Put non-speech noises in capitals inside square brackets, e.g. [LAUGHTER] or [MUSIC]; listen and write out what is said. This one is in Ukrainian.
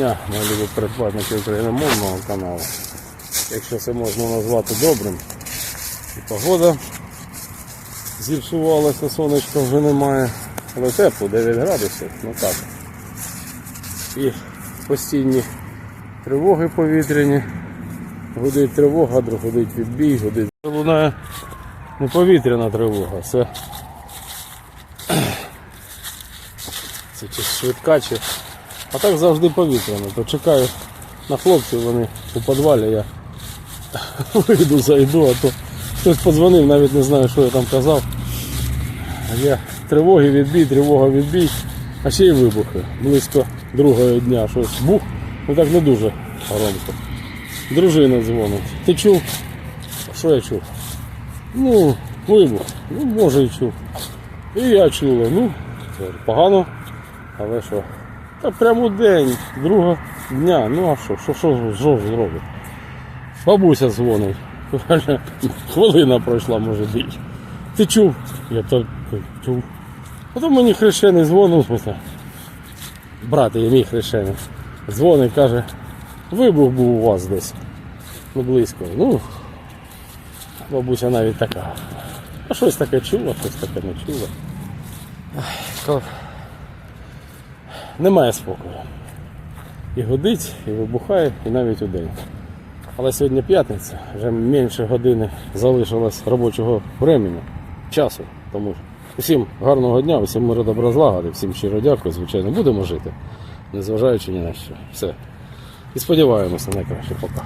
дня, мої любі передплатники україномовного каналу. Якщо це можна назвати добрим. І погода зіпсувалася, сонечка вже немає. Але тепло, 9 градусів, ну так. І постійні тривоги повітряні. Гудить тривога, гудить відбій, гудить. Лунає не повітряна тривога, це, це чи швидка, чи. А так завжди повітряно. То чекаю на хлопців, вони у підвалі, я [LAUGHS] вийду, зайду, а то хтось подзвонив, навіть не знаю, що я там казав. Я тривоги відбій, тривога відбій, а ще й вибухи. Близько другого дня щось бух, ну так не дуже громко. Дружина дзвонить. Ти чув? Що я чув? Ну, вибух. Ну, може і чув. І я чула. Ну, погано, але що? Та прямо день, друга дня. Ну а що, що, що, що зробить? Бабуся дзвонить. Хвилина пройшла, може більше. Ти чув? Я так чув. Потім мені хрещений дзвонив, брат є мій хрещений. Дзвонить, каже, вибух був у вас десь. Ну близько. Ну, бабуся навіть така. А щось таке чула, щось таке не чула. Немає спокою. І годить, і вибухає, і навіть у день. Але сьогодні п'ятниця, вже менше години залишилось робочого времени, часу. Тому усім гарного дня, усім миру добра злагоди, всім щиро дякую, звичайно, будемо жити, незважаючи ні на що. Все. І сподіваємося на найкраще. Пока.